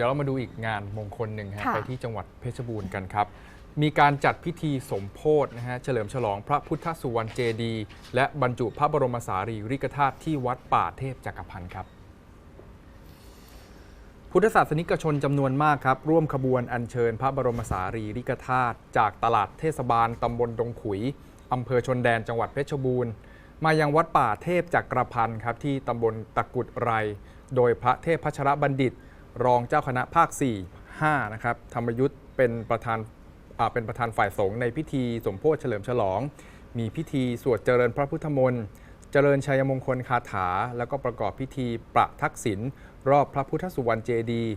ดี๋ยวเรามาดูอีกงานมงคลหนึ่งฮะค่ะไปที่จังหวัดเพชรบูรณ์กันครับ มีการจัดพิธีสมโพธนะฮะเฉลิมฉลองพระพุทธสุวรรณเจดีย์และบรรจุพระบรมสารีริกธาตุที่วัดป่าเทพจักรพันธ์ครับพุทธศาสนิกชนจำนวนมากครับ ร่วมขบวนอัญเชิญพระบรมสารีริกธาตุจากตลาดเทศบาลตำบลดงขุยอำเภอชนแดนจังหวัดเพชรบูรณ์ มายังวัดป่าเทพจักรพันธ์ครับที่ตำบลตะกุดไร โดยพระเทพพัชรบัณฑิต รองเจ้าคณะภาค 4 5นะครับธรรมยุทธ์เป็นประธานเป็นประธานฝ่ายสงฆ์ในพิธีสมโพธิเฉลิมฉลอง มีพิธีสวดเจริญพระพุทธมนต์เจริญชัยมงคลคาถา แล้วก็ประกอบพิธีประทักษิณรอบพระพุทธสุวรรณเจดีย์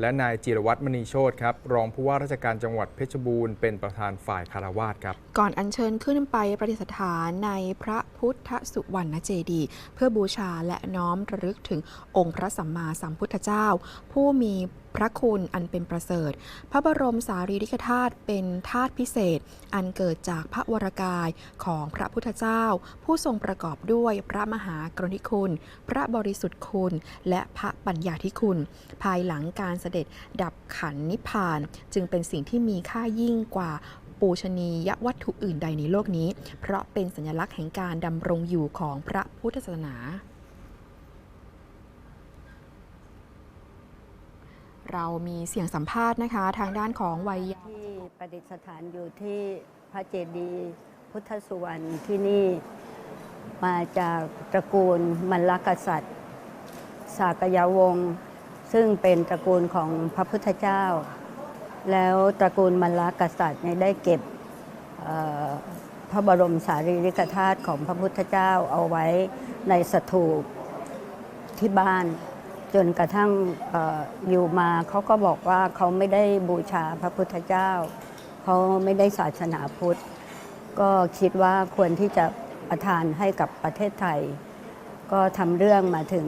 และนายจิรวัตรมณีโชตครับรองผู้ว่าราชการจังหวัดเพชรบูรณ์เป็นประธานฝ่ายคารวาสครับ ก่อนอัญเชิญขึ้นไปประดิษฐานในพระพุทธสุวรรณเจดีย์เพื่อบูชาและน้อมระลึกถึงองค์พระสัมมาสัมพุทธเจ้า ผู้มี พระคุณอันเป็นประเสริฐ พระบรมสารีริกธาตุเป็นธาตุพิเศษ อันเกิดจากพระวรากายของพระพุทธเจ้า ผู้ทรงประกอบด้วยพระมหากรุณาธิคุณ พระบริสุทธิ์คุณ และพระปัญญาธิคุณ ภายหลังการเสด็จดับขันนิพพาน จึงเป็นสิ่งที่มีค่ายิ่งกว่าปูชนียวัตถุอื่นใดในโลกนี้ เพราะเป็นสัญลักษณ์แห่งการดำรงอยู่ของพระพุทธศาสนา เรามีเสียงสัมภาษณ์นะคะ ทางด้านของวัยที่ประดิษฐานอยู่ที่พระเจดีย์พุทธสุวรรณที่นี่มาจากตระกูลมัลลกษัตริย์ สากยวงศ์ซึ่งเป็นตระกูลของพระพุทธเจ้า แล้วตระกูลมัลลกษัตริย์ได้เก็บพระบรมสารีริกธาตุของพระพุทธเจ้าเอาไว้ในสถูปที่บ้าน จนกระทั่งออยู่มาเขาก็บอกว่าเขาไม่ได้บูชาพระพุทธเจ้า เขาไม่ได้ศาสนาพุทธ ก็คิดว่าควรที่จะประทานให้กับประเทศไทย ก็ทำเรื่องมาถึง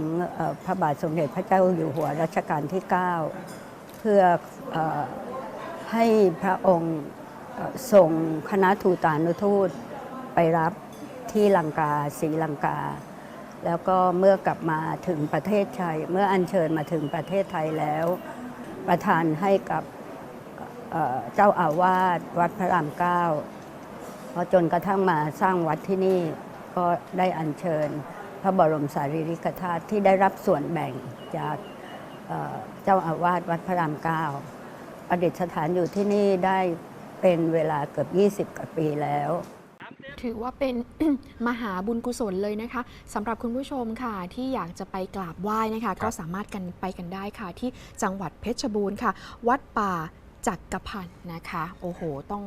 พระบาทสมเด็จพระเจ้าอยู่หัวรัชกาลที่ 9 เพื่ออให้พระองค์ส่งคณะทูตานุทูตไปรับที่ลังกาศรีลังกา แล้วก็เมื่อกลับมาถึงประเทศไทย เมื่ออัญเชิญมาถึงประเทศไทยแล้ว ประทานให้กับเเจ้าอาวาสวัดพระรามเก้าพอจนกระทั่งมาสร้างวัดที่นี่ก็ได้อัญเชิญ พระบรมสารีริกธาตุที่ได้รับส่วนแบ่งจากเเจ้าอาวาสวัดพระรามเก้าประดิษฐานอยู่ที่นี่ได้เป็นเวลาเกือบ 20กว่าปีแล้ว ถือว่าเป็น มหาบุญกุศลเลยนะคะสำหรับคุณผู้ชมค่ะที่อยากจะไปกราบไหว้นะคะ ก็สามารถกันไปกันได้ค่ะ ที่จังหวัดเพชรบูรณ์ค่ะ วัดป่าจักรพันธ์นะคะ โอ้โหต้อง